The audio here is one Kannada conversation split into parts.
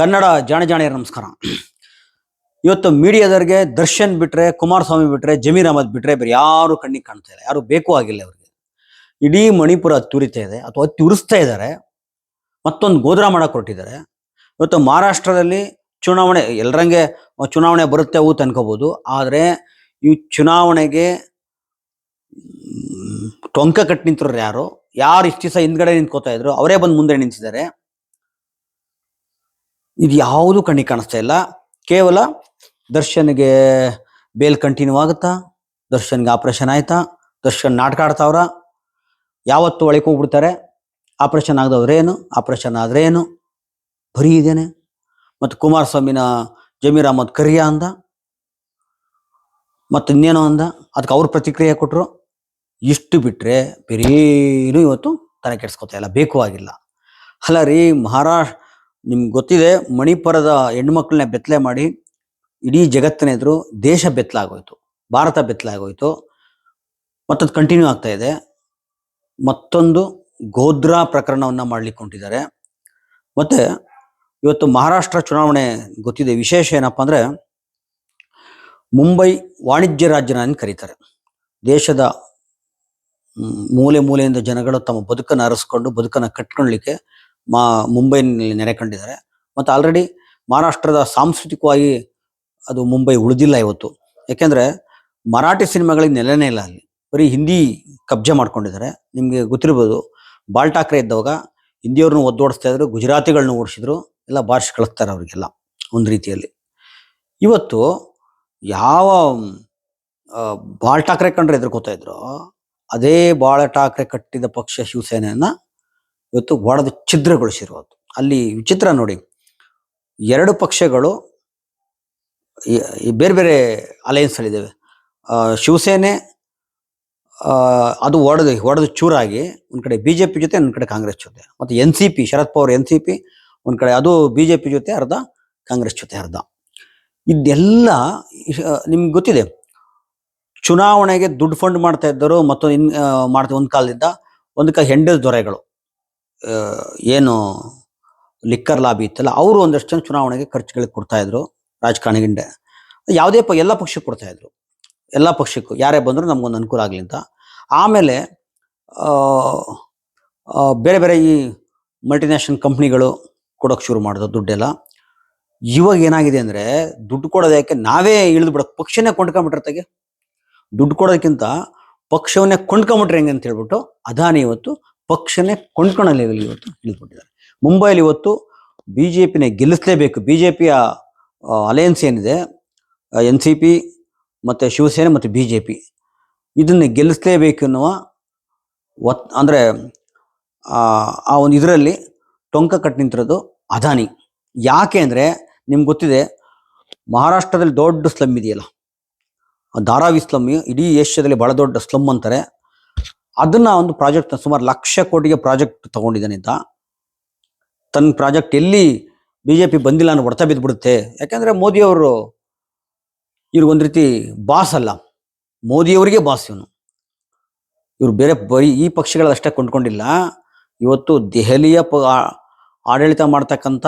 ಕನ್ನಡ ಜಾಣ ಜಾಣಿಯರ ನಮಸ್ಕಾರ. ಇವತ್ತು ಮೀಡಿಯಾದವ್ರಿಗೆ ದರ್ಶನ್ ಬಿಟ್ರೆ, ಕುಮಾರಸ್ವಾಮಿ ಬಿಟ್ರೆ, ಜಮೀರ್ ಅಹಮದ್ ಬಿಟ್ರೆ ಬೇರೆ ಯಾರು ಕಣ್ಣಿಗೆ ಕಾಣ್ತಾ ಇಲ್ಲ. ಯಾರು ಬೇಕು ಆಗಿಲ್ಲ ಅವ್ರಿಗೆ ಇಡೀ ಮಣಿಪುರ ತುರಿತಾ ಇದೆ, ಅಥವಾ ತುರಿಸ್ತಾ ಇದ್ದಾರೆ, ಮತ್ತೊಂದು ಗೋದ್ರ ಮಾಡಕ್ಕೆ ಹೊರಟಿದ್ದಾರೆ ಇವತ್ತು ಮಹಾರಾಷ್ಟ್ರದಲ್ಲಿ ಚುನಾವಣೆ ಎಲ್ಲರಂಗೆ ಚುನಾವಣೆ ಬರುತ್ತೆ ಅವು ಅನ್ಕೋಬಹುದು ಆದರೆ ಈ ಚುನಾವಣೆಗೆ ಟೊಂಕ ಕಟ್ಟಿ ನಿಂತರು ಯಾರು? ಯಾರು ಇಷ್ಟು ದಿವಸ ಹಿಂದ್ಗಡೆ ನಿಂತ್ಕೋತಾ ಇದ್ರು? ಅವರೇ ಬಂದು ಮುಂದೆ ನಿಂತಿದ್ದಾರೆ. ಇದು ಯಾವುದು ಕಣ್ಣಿಗೆ ಕಾಣಿಸ್ತಾ ಇಲ್ಲ. ಕೇವಲ ದರ್ಶನ್ಗೆ ಬೇಲ್ ಕಂಟಿನ್ಯೂ ಆಗುತ್ತಾ? ದರ್ಶನ್ಗೆ ಆಪರೇಷನ್ ಆಯ್ತಾ? ದರ್ಶನ್ ನಾಟಕ ಆಡ್ತಾವ್ರ? ಯಾವತ್ತು ಒಳಕ್ಕೆ ಹೋಗ್ಬಿಡ್ತಾರೆ. ಆಪರೇಷನ್ ಆಗದವ್ರೇನು ಆಪರೇಷನ್ ಆದ್ರೆ ಏನು? ಬರೀ ಇದೇನೆ? ಮತ್ತು ಕುಮಾರಸ್ವಾಮಿನ ಜಮೀರ್ ಅಹಮದ್ ಕರಿಯಾ ಅಂದ? ಮತ್ತು ಇನ್ನೇನೋ ಅಂದ? ಅದಕ್ಕೆ ಅವ್ರ ಪ್ರತಿಕ್ರಿಯೆ ಕೊಟ್ಟರು ಇಷ್ಟು ಬಿಟ್ಟರೆ ಬೇರೇನು ಇವತ್ತು ತಲೆ ಕೆಡ್ಸ್ಕೊತಾ ಇಲ್ಲ. ಬೇಕು ಆಗಿಲ್ಲ. ಅಲ್ಲ ರೀ, ಮಹಾರಾಷ್ಟ್ರ ನಿಮ್ಗೆ ಗೊತ್ತಿದೆ, ಮಣಿಪುರದ ಹೆಣ್ಮಕ್ಳನ್ನ ಬೆತ್ತಲೆ ಮಾಡಿ ಇಡೀ ಜಗತ್ತಿನ ಎದುರು ದೇಶ ಬೆತ್ತಲಾಗೋಯ್ತು ಭಾರತ ಬೆತ್ತಲಾಗೋಯ್ತು ಮತ್ತದು ಕಂಟಿನ್ಯೂ ಆಗ್ತಾ ಇದೆ. ಮತ್ತೊಂದು ಗೋಧ್ರಾ ಪ್ರಕರಣವನ್ನ ಮಾಡ್ಲಿಕ್ಕೆ ಹೊಂಟಿದ್ದಾರೆ. ಮತ್ತೆ ಇವತ್ತು ಮಹಾರಾಷ್ಟ್ರ ಚುನಾವಣೆ ಗೊತ್ತಿದೆ, ವಿಶೇಷ ಏನಪ್ಪಾ ಅಂದರೆ ಮುಂಬೈ ವಾಣಿಜ್ಯ ರಾಜ್ಯನ ಕರೀತಾರೆ. ದೇಶದ ಮೂಲೆ ಮೂಲೆಯಿಂದ ಜನಗಳು ತಮ್ಮ ಬದುಕನ್ನು ಅರಸ್ಕೊಂಡು ಬದುಕನ್ನು ಕಟ್ಕೊಳ್ಲಿಕ್ಕೆ ಮಾ ಮುಂಬೈನಲ್ಲಿ ನೆರೆ ಕಂಡಿದ್ದಾರೆ ಮತ್ತು ಆಲ್ರೆಡಿ ಮಹಾರಾಷ್ಟ್ರದ ಸಾಂಸ್ಕೃತಿಕವಾಗಿ ಅದು ಮುಂಬೈ ಉಳಿದಿಲ್ಲ ಇವತ್ತು. ಯಾಕೆಂದರೆ ಮರಾಠಿ ಸಿನಿಮಾಗಳಿಗೆ ನೆಲೆನೇ ಇಲ್ಲ ಅಲ್ಲಿ. ಬರೀ ಹಿಂದಿ ಕಬ್ಜೆ ಮಾಡ್ಕೊಂಡಿದ್ದಾರೆ. ನಿಮಗೆ ಗೊತ್ತಿರ್ಬೋದು, ಬಾಲ್ ಠಾಕ್ರೆ ಇದ್ದವಾಗ ಹಿಂದಿಯವ್ರನ್ನ ಒದ್ದೋಡಿಸ್ತಾ ಇದ್ರು ಗುಜರಾತಿಗಳನ್ನ ಓಡಿಸಿದ್ರು, ಎಲ್ಲ ಭಾಷೆ ಕಳಿಸ್ತಾರೆ ಅವರಿಗೆಲ್ಲ ಒಂದು ರೀತಿಯಲ್ಲಿ. ಇವತ್ತು ಯಾವ ಬಾಲ್ ಠಾಕ್ರೆ ಕಂಡ್ರೆ ಎದುರ್ಕೋತಾ ಇದ್ರು, ಅದೇ ಬಾಳ ಠಾಕ್ರೆ ಕಟ್ಟಿದ ಪಕ್ಷ ಶಿವಸೇನೆಯನ್ನ ಇವತ್ತು ಒಡೆದು ಛಿದ್ರಗೊಳಿಸಿರುವುದು. ಅಲ್ಲಿ ವಿಚಿತ್ರ ನೋಡಿ, ಎರಡು ಪಕ್ಷಗಳು ಬೇರೆ ಬೇರೆ ಅಲಯನ್ಸ್ಗಳಿದ್ದಾವೆ ಶಿವಸೇನೆ ಅದು ಒಡೆದು ಒಡೆದು ಚೂರಾಗಿ ಒಂದು ಕಡೆ ಬಿ ಜೆ ಪಿ ಜೊತೆ ಒಂದು ಕಡೆ ಕಾಂಗ್ರೆಸ್ ಜೊತೆ. ಮತ್ತು N C P Sharad Pawar N C P ಒಂದು ಕಡೆ ಅದು ಬಿ ಜೆ ಪಿ ಜೊತೆ ಅರ್ಧ, ಕಾಂಗ್ರೆಸ್ ಜೊತೆ ಅರ್ಧ. ಇದೆಲ್ಲ ನಿಮ್ಗೆ ಗೊತ್ತಿದೆ, ಚುನಾವಣೆಗೆ ದುಡ್ಡು ಫಂಡ್ ಮಾಡ್ತಾ ಇದ್ದರು ಮತ್ತು ಇನ್ ಮಾಡ್ತಾ, ಒಂದು ಕಾಲದಿಂದ ಒಂದು ಕಾಲ ಹೆಂಡದ ದೊರೆಗಳು. ಏನು ಲಿಕ್ಕರ್ ಲಾಬಿ ಇತ್ತಲ್ಲ, ಅವರು ಒಂದಷ್ಟು ಜನ ಚುನಾವಣೆಗೆ ಖರ್ಚುಗಳಿಗೆ ಕೊಡ್ತಾ ಇದ್ರು ರಾಜಕಾರಣಿಗಿಂಡೆ ಯಾವುದೇ ಪ, ಎಲ್ಲ ಪಕ್ಷಕ್ಕೆ ಕೊಡ್ತಾ ಇದ್ರು. ಎಲ್ಲ ಪಕ್ಷಕ್ಕೂ, ಯಾರೇ ಬಂದರೂ ನಮಗೊಂದು ಅನುಕೂಲ ಆಗಲಿ ಅಂತ. ಆಮೇಲೆ ಬೇರೆ ಬೇರೆ ಈ ಮಲ್ಟಿನ್ಯಾಷನಲ್ ಕಂಪ್ನಿಗಳು ಕೊಡೋಕೆ ಶುರು ಮಾಡಿದ್ರು ದುಡ್ಡೆಲ್ಲ. ಇವಾಗ ಏನಾಗಿದೆ ಅಂದರೆ, ದುಡ್ಡು ಕೊಡೋದಕ್ಕೆ ನಾವೇ ಇಳಿದು ಬಿಡೋಕೆ, ಪಕ್ಷನೇ ಕೊಂಡ್ಕೊಂಬಿಟ್ಟಿರ್ತಾಗೆ ದುಡ್ಡು ಕೊಡೋದಕ್ಕಿಂತ ಪಕ್ಷವನ್ನೇ ಕೊಂಡ್ಕೊಂಬಿಟ್ರೆ ಹೆಂಗೆ ಅಂತ ಹೇಳ್ಬಿಟ್ಟು, ಅದಾನಿ ಇವತ್ತು ಪಕ್ಷನೇ ಕೊಂಡ್ಕೊಳ್ಳೋ ಲೆವೆಲ್ ಇವತ್ತು ಇಳಿದ್ಬಿಟ್ಟಿದ್ದಾರೆ ಮುಂಬೈಲಿ ಇವತ್ತು ಬಿ ಜೆ ಪಿನೇ ಗೆಲ್ಲಿಸಲೇಬೇಕು. ಬಿ ಜೆ ಪಿಯ ಅಲಯನ್ಸ್ ಏನಿದೆ ಎನ್ ಸಿ ಪಿ ಮತ್ತು ಶಿವಸೇನೆ ಮತ್ತು ಬಿ ಜೆ ಪಿ ಇದನ್ನು ಗೆಲ್ಲಿಸಲೇಬೇಕು ಎನ್ನುವ ಒತ್, ಅಂದರೆ, ಆ ಒಂದು ಇದರಲ್ಲಿ ಟೊಂಕ ಕಟ್ಟಿ ನಿಂತಿರೋದು ಅದಾನಿ. ಯಾಕೆ ಅಂದರೆ ನಿಮ್ಗೆ ಗೊತ್ತಿದೆ, ಮಹಾರಾಷ್ಟ್ರದಲ್ಲಿ ದೊಡ್ಡ ಸ್ಲಮ್ ಇದೆಯಲ್ಲ. ಧಾರಾವಿ ಸ್ಲಮ್, ಇಡೀ ಏಷ್ಯಾದಲ್ಲಿ ಭಾಳ ದೊಡ್ಡ ಸ್ಲಮ್ ಅಂತಾರೆ. ಅದನ್ನ ಒಂದು ಪ್ರಾಜೆಕ್ಟ್, ಸುಮಾರು ಲಕ್ಷ ಕೋಟಿಗೆ ಪ್ರಾಜೆಕ್ಟ್ ತಗೊಂಡಿದ್ದಾನೆ ಅಂತ ತನ್ನ ಪ್ರಾಜೆಕ್ಟ್ ಎಲ್ಲಿ ಬಿಜೆಪಿ ಬಂದಿಲ್ಲ ಅನ್ನೋ ಹೊಡೆತ ಬಿದ್ದುಬಿಡುತ್ತೆ ಯಾಕಂದ್ರೆ ಮೋದಿಯವರು ಅವರು ಇವ್ರಿಗೊಂದು ರೀತಿ ಬಾಸ್ ಅಲ್ಲ. ಮೋದಿಯವರಿಗೆ ಬಾಸ್ ಇವನು. ಇವ್ರು ಬೇರೆ ಬರೀ ಈ ಪಕ್ಷಗಳಷ್ಟೇ ಕೊಂಡ್ಕೊಂಡಿಲ್ಲ. ಇವತ್ತು ದೆಹಲಿಯ ಪ ಆಡಳಿತ ಮಾಡ್ತಕ್ಕಂಥ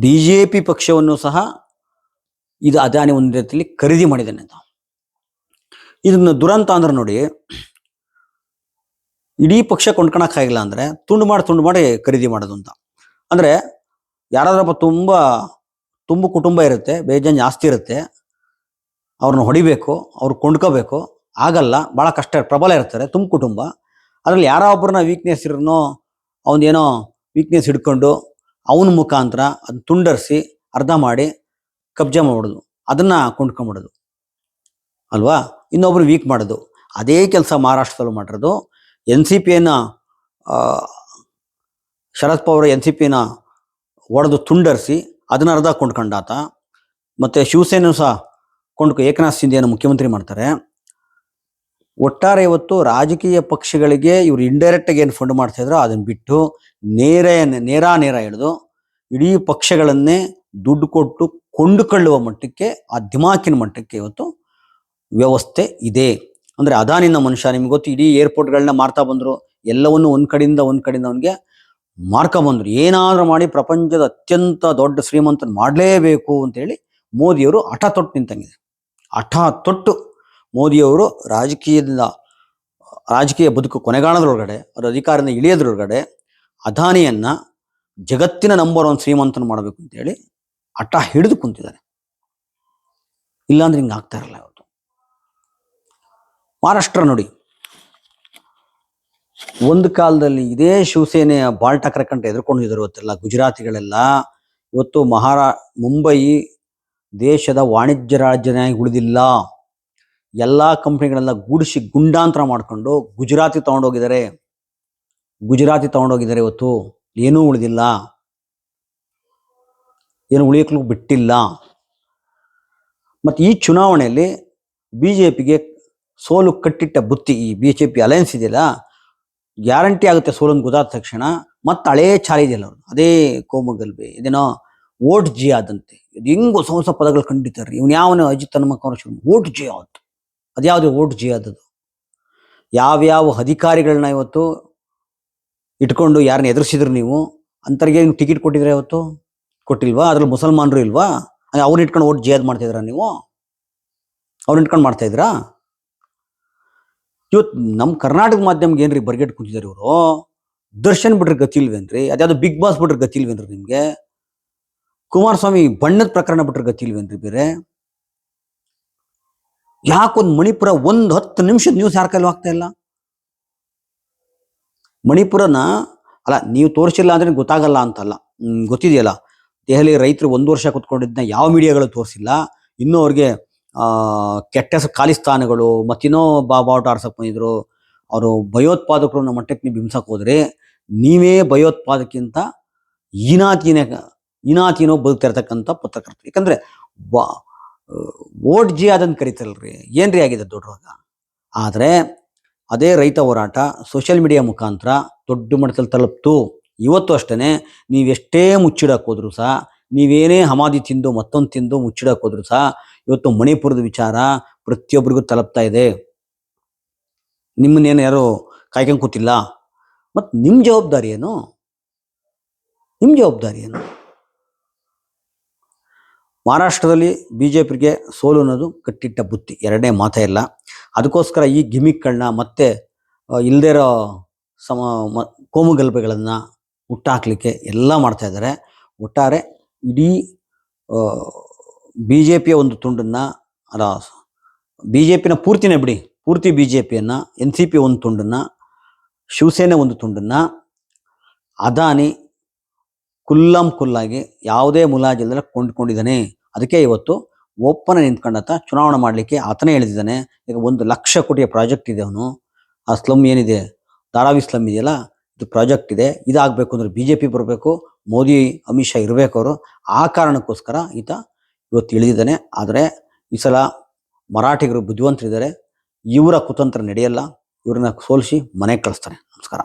ಬಿಜೆಪಿ ಪಕ್ಷವನ್ನು ಸಹ ಇದು ಅದಾನಿ ಒಂದು ರೀತಿಯಲ್ಲಿ ಖರೀದಿ ಮಾಡಿದ್ದಾನೆ ಅಂತ. ಇದನ್ನ ದುರಂತ ಅಂದ್ರೆ ನೋಡಿ, ಇಡೀ ಪಕ್ಷ ಕೊಂಡ್ಕೊಳಕ್ಕಾಗಿಲ್ಲ ಅಂದ್ರೆ ತುಂಡು ಮಾಡಿ ತುಂಡು ಮಾಡಿ ಖರೀದಿ ಮಾಡೋದು ಅಂತ. ಅಂದ್ರೆ ಯಾರಾದ್ರಪ್ಪ ತುಂಬಾ, ತುಂಬ ಕುಟುಂಬ ಇರುತ್ತೆ, ಬೇಜಾನ್ ಜಾಸ್ತಿ ಇರುತ್ತೆ, ಅವ್ರನ್ನ ಹೊಡಿಬೇಕು, ಅವ್ರು ಕೊಂಡ್ಕೋಬೇಕು, ಆಗಲ್ಲ, ಬಹಳ ಕಷ್ಟ, ಪ್ರಬಲ ಇರ್ತಾರೆ, ತುಂಬ ಕುಟುಂಬ. ಅದ್ರಲ್ಲಿ ಯಾರೋ ಒಬ್ಬರನ್ನ ವೀಕ್ನೆಸ್ ಇರೋನೋ ಅವನೇನೋ ವೀಕ್ನೆಸ್ ಹಿಡ್ಕೊಂಡು ಅವನ ಮುಖಾಂತರ ಅದನ್ನ ತುಂಡರಿಸಿ, ಅರ್ಧ ಮಾಡಿ, ಕಬ್ಜಾ ಮಾಡೋದು, ಅದನ್ನ ಕೊಂಡ್ಕೊಂಬಿಡೋದು. ಅಲ್ವಾ? ಇನ್ನೊಬ್ರು ವೀಕ್ ಮಾಡೋದು. ಅದೇ ಕೆಲಸ ಮಹಾರಾಷ್ಟ್ರದಲ್ಲೂ ಮಾಡಿರೋದು. ಎನ್ ಸಿ ಪಿಯನ್ನು ಶರದ್ ಪವಾರ್ ಎನ್ ಸಿ ಪಿನ ಒಡೆದು ತುಂಡರಿಸಿ ಅದನ್ನ ಅರ್ಧ ಕೊಂಡ್ಕೊಂಡಾತ ಮತ್ತೆ ಶಿವಸೇನೆ ಸಹ ಕೊಂಡ್ಕೊ, ಏಕನಾಥ್ ಸಿಂಧೆಯನ್ನು ಮುಖ್ಯಮಂತ್ರಿ ಮಾಡ್ತಾರೆ. ಒಟ್ಟಾರೆ ಇವತ್ತು ರಾಜಕೀಯ ಪಕ್ಷಗಳಿಗೆ ಇವರು ಇಂಡೈರೆಕ್ಟಾಗಿ ಏನು ಫಂಡ್ ಮಾಡ್ತಾ ಅದನ್ನು ಅದನ್ನ ಬಿಟ್ಟು ನೇರ ನೇರ ನೇರ ಹಿಡಿದು ಇಡೀ ಪಕ್ಷಗಳನ್ನೇ ದುಡ್ಡು ಕೊಟ್ಟು ಕೊಂಡುಕೊಳ್ಳುವ ಮಟ್ಟಕ್ಕೆ, ಆ ದಿಮಾಕಿನ ಮಟ್ಟಕ್ಕೆ ಇವತ್ತು ವ್ಯವಸ್ಥೆ ಇದೆ. ಅಂದ್ರೆ ಅದಾನಿನ ಮನುಷ್ಯ, ನಿಮ್ಗೆ ಗೊತ್ತು ಇಡೀ ಏರ್ಪೋರ್ಟ್ಗಳನ್ನ ಮಾಡ್ತಾ ಬಂದ್ರು, ಎಲ್ಲವನ್ನು ಒಂದ್ ಕಡೆಯಿಂದ ಒಂದ್ ಕಡೆಯಿಂದ ಅವನಿಗೆ ಬಂದರು. ಏನಾದರೂ ಮಾಡಿ ಪ್ರಪಂಚದ ಅತ್ಯಂತ ದೊಡ್ಡ ಶ್ರೀಮಂತನ ಮಾಡಲೇಬೇಕು ಅಂತೇಳಿ ಮೋದಿಯವರು ಹಠ ತೊಟ್ಟು ನಿಂತಂಗಿದೆ. ಹಠ ತೊಟ್ಟು ಮೋದಿಯವರು ರಾಜಕೀಯದಿಂದ, ರಾಜಕೀಯ ಬದುಕು ಕೊನೆಗಾಣದ್ರೊಳಗಡೆ, ಅವರ ಅಧಿಕಾರದಿಂದ ಇಳಿಯೋದ್ರೊಳಗಡೆ ಅದಾನಿಯನ್ನ ಜಗತ್ತಿನ ನಂಬರ್ ಒನ್ ಶ್ರೀಮಂತನ ಮಾಡಬೇಕು ಅಂತೇಳಿ ಹಠ ಹಿಡಿದು ಕುಂತಿದ್ದಾರೆ. ಇಲ್ಲಾಂದ್ರೆ ಹಿಂಗೆ ಆಗ್ತಾ ಇರಲ್ಲ ಇವತ್ತು ಮಹಾರಾಷ್ಟ್ರ ನೋಡಿ. ಒಂದು ಕಾಲದಲ್ಲಿ ಇದೇ ಶಿವಸೇನೆಯ ಬಾಲ್ಟ ಕರ್ಕಂಟ ಎದುರ್ಕೊಂಡಿದ್ರು ಇವತ್ತೆಲ್ಲ ಗುಜರಾತಿಗಳೆಲ್ಲ. ಇವತ್ತು ಮಹಾರಾ, ಮುಂಬೈ ದೇಶದ ವಾಣಿಜ್ಯ ರಾಜ್ಯನಾಗಿ ಉಳಿದಿಲ್ಲ. ಎಲ್ಲ ಕಂಪ್ನಿಗಳೆಲ್ಲ ಗೂಡಿಸಿ ಗುಂಡಾಂತರ ಮಾಡ್ಕೊಂಡು ಗುಜರಾತಿ ತಗೊಂಡೋಗಿದ್ದಾರೆ. ಗುಜರಾತಿ ತಗೊಂಡೋಗಿದ್ದಾರೆ ಇವತ್ತು. ಏನೂ ಉಳಿದಿಲ್ಲ. ಏನು ಉಳಿಯಕ್ಕೂ ಬಿಟ್ಟಿಲ್ಲ. ಮತ್ತು ಈ ಚುನಾವಣೆಯಲ್ಲಿ ಬಿ ಜೆ ಪಿಗೆ ಸೋಲು ಕಟ್ಟಿಟ್ಟ ಬುತ್ತಿ ಈ ಬಿ ಜೆ ಪಿ ಅಲಯನ್ಸ್ ಇದೆಯಲ್ಲ ಗ್ಯಾರಂಟಿ ಆಗುತ್ತೆ ಸೋಲನ್ನು ಗೊತ್ತಾದ ತಕ್ಷಣ, ಮತ್ತೆ ಹಳೇ ಚಾಲಿ ಇದೆಯಲ್ಲ ಅವ್ರು ಅದೇ ಕೋಮಗಲ್ಬೆ, ಇದೇನೋ ಓಟ್ ಜಿ ಆದಂತೆ. ಇದು ಹೆಂಗ್ ಹೊಸ ಹೊಸ ಪದಗಳು ಕಂಡಿದ್ದಾರೆ. ಇವ್ನು ಯಾವನೋ ಅಜಿತ್ ಹನುಮಕ್ಕ ಓಟ್ ಜಿ ಆದ್. ಅದ್ಯಾವುದೇ ಓಟ್ ಜಿ ಆದದ್ದು? ಯಾವ್ಯಾವ ಅಧಿಕಾರಿಗಳನ್ನ ಇವತ್ತು ಇಟ್ಕೊಂಡು ಯಾರನ್ನ ಎದುರಿಸಿದ್ರು ನೀವು? ಅಂತರಿಗೆ ನೀವು ಟಿಕೆಟ್ ಕೊಟ್ಟಿದ್ರೆ ಇವತ್ತು? ಕೊಟ್ಟಿಲ್ವಾ? ಅದ್ರಲ್ಲಿ ಮುಸಲ್ಮಾನರು ಇಲ್ವಾ? ಅವ್ರನ್ನ ಇಟ್ಕೊಂಡು ಓಟ್ ಮಾಡ್ತಾ ಮಾಡ್ತಿದ್ರ ನೀವು? ಅವ್ರನ್ನ ಇಟ್ಕೊಂಡು ಮಾಡ್ತಾ ಇದ್ರಾ ಇವತ್ತು ನಮ್ಮ ಕರ್ನಾಟಕ ಮಾಧ್ಯಮಕ್ಕೆ ಏನ್ರಿ ಬರ್ಗೆಟ್ ಕುಂತಿದ್ದಾರೆ ಇವರು? ದರ್ಶನ್ ಬಿಟ್ರೆ ಗತಿ ಇಲ್ವೇನ್ರಿ? ಅದ್ಯಾವ್ದು ಬಿಗ್ ಬಾಸ್ ಬಿಟ್ರೆ ಗತಿ ಇಲ್ವೇನ್ರಿ ನಿಮ್ಗೆ? ಕುಮಾರಸ್ವಾಮಿ ಬಣ್ಣದ ಪ್ರಕರಣ ಬಿಟ್ರೆ ಗತಿ ಇಲ್ವೇನ್ರಿ ಬೇರೆ? ಯಾಕೊಂದು ಮಣಿಪುರ ಒಂದು ಹತ್ತು ನಿಮಿಷದ ನ್ಯೂಸ್ ಯಾರ ಕೈಲೂ ಆಗ್ತಾ ಇಲ್ಲ? ಮಣಿಪುರನ ಅಲ್ಲ, ನೀವು ತೋರಿಸಿಲ್ಲ ಅಂದ್ರೆ ಗೊತ್ತಾಗಲ್ಲ ಅಂತಲ್ಲ. ಗೊತ್ತಿದೆಯಲ್ಲ? ದೆಹಲಿ ರೈತರು ಒಂದು ವರ್ಷ ಕುತ್ಕೊಂಡಿದ್ದನ್ನ ಯಾವ ಮೀಡಿಯಾಗಳು ತೋರಿಸಿಲ್ಲ? ಇನ್ನೂ ಅವ್ರಿಗೆ ಕೆಟ್ಟ ಖಾಲಿ ಖಾಲಿಸ್ತಾನಗಳು ಮತ್ತಿನ್ನೋ ಬಾ, ಬಾವುಟ ಆರ್ಸಕ್ ಬಂದಿದ್ರು, ಅವರು ಭಯೋತ್ಪಾದಕರು ನಮ್ಮ ಮಟ್ಟಕ್ಕೆ ನೀವು ಬಿಂಸಕ್ ಹೋದ್ರೆ, ನೀವೇ ಭಯೋತ್ಪಾದಕಿಂತ ಈನಾತಿನ ಈನಾತಿನೋ ಬದುಕ್ತಿರ್ತಕ್ಕಂಥ ಪತ್ರಕರ್ತರು. ಯಾಕಂದ್ರೆ ವಾ ಓಟ್ ಜಿ ಅದನ್ನು ಕರಿತಾರಲ್ರಿ ಏನ್ರಿ ಆಗಿದೆ ದೊಡ್ಡವಾಗ ಆದರೆ ಅದೇ ರೈತ ಹೋರಾಟ, ಸೋಷಿಯಲ್ ಮೀಡಿಯಾ ಮುಖಾಂತರ ದೊಡ್ಡ ಮಟ್ಟದಲ್ಲಿ ತಲುಪ್ತು. ಇವತ್ತು ಅಷ್ಟೇ ನೀವೆಷ್ಟೇ ಮುಚ್ಚಿಡಕ್ಕೆ ಹೋದ್ರು ಸಹ, ನೀವೇನೇ ಹಮಾದಿ ತಿಂದು ಮತ್ತೊಂದು ತಿಂದು ಮುಚ್ಚಿಡಕ್ಕೆ ಹೋದ್ರು ಸಹ ಇವತ್ತು ಮಣಿಪುರದ ವಿಚಾರ ಪ್ರತಿಯೊಬ್ಬರಿಗೂ ತಲುಪ್ತಾ ಇದೆ. ನಿಮ್ಮನ್ನೇನು ಯಾರು ಕಾಯ್ಕೊಂಡು ಕೂತಿಲ್ಲ? ಮತ್ತು ನಿಮ್ಮ ಜವಾಬ್ದಾರಿ ಏನು? ನಿಮ್ಮ ಜವಾಬ್ದಾರಿ ಏನು? ಮಹಾರಾಷ್ಟ್ರದಲ್ಲಿ ಬಿ ಜೆ ಪಿಗೆ ಸೋಲು ಅನ್ನೋದು ಕಟ್ಟಿಟ್ಟ ಬುತ್ತಿ, ಎರಡನೇ ಮಾತೇ ಇಲ್ಲ. ಅದಕ್ಕೋಸ್ಕರ ಈ ಗಿಮಿಕ್ಗಳನ್ನ ಮತ್ತೆ ಇಲ್ಲದೇ ಇರೋ ಸಮ, ಮ- ಕೋಮುಗಲಭೆಗಳನ್ನು ಹುಟ್ಟಾಕ್ಲಿಕ್ಕೆ ಎಲ್ಲ ಮಾಡ್ತಾಯಿದ್ದಾರೆ ಒಟ್ಟಾರೆ ಇಡೀ ಬಿ ಜೆ ಪಿಯ ಒಂದು ತುಂಡನ್ನು ಅದ ಬಿ ಜೆ ಪಿನ ಪೂರ್ತಿನೇ ಬಿಡಿ, ಪೂರ್ತಿ ಬಿ ಜೆ ಪಿಯನ್ನು ಎನ್ ಸಿ ಪಿ ಒಂದು ತುಂಡನ್ನು, ಶಿವಸೇನೆ ಒಂದು ತುಂಡನ್ನು, ಅದಾನಿ ಕುಲ್ಲಂ ಕುಲ್ಲಾಗಿ ಯಾವುದೇ ಮುಲಾಜಿಲ್ಲದೆ ಕೊಂಡ್ಕೊಂಡಿದ್ದಾನೆ. ಅದಕ್ಕೆ ಇವತ್ತು ಒಪ್ಪನ ನಿಂತ್ಕೊಂಡಾತ ಚುನಾವಣೆ ಮಾಡಲಿಕ್ಕೆ ಆತನೇ ಹೇಳಿದ್ದಾನೆ. ಈಗ ಒಂದು ಲಕ್ಷ ಕೋಟಿಯ ಪ್ರಾಜೆಕ್ಟ್ ಇದೆ ಅವನು. ಆ ಸ್ಲಮ್ ಏನಿದೆ? ಧಾರಾವಿ ಸ್ಲಮ್ ಇದೆಯಲ್ಲ? ಇದು ಪ್ರಾಜೆಕ್ಟ್ ಇದೆ. ಇದಾಗಬೇಕು ಅಂದ್ರೆ ಬಿ ಜೆ ಪಿ ಬರಬೇಕು, ಮೋದಿ, ಅಮಿತ್ ಶಾ ಇರಬೇಕು ಅವರು. ಆ ಕಾರಣಕ್ಕೋಸ್ಕರ ಈತ ಇವತ್ತು ಇಳಿದಿದ್ದಾನೆ ಆದರೆ ಈ ಸಲ ಮರಾಠಿಗರು ಬುದ್ಧಿವಂತರಿದ್ದಾರೆ. ಇವರ ಕುತಂತ್ರ ನಡೆಯಲ್ಲ. ಇವ್ರನ್ನ ಸೋಲಿಸಿ ಮನೆಗೆ ಕಳಿಸ್ತಾರೆ. ನಮಸ್ಕಾರ.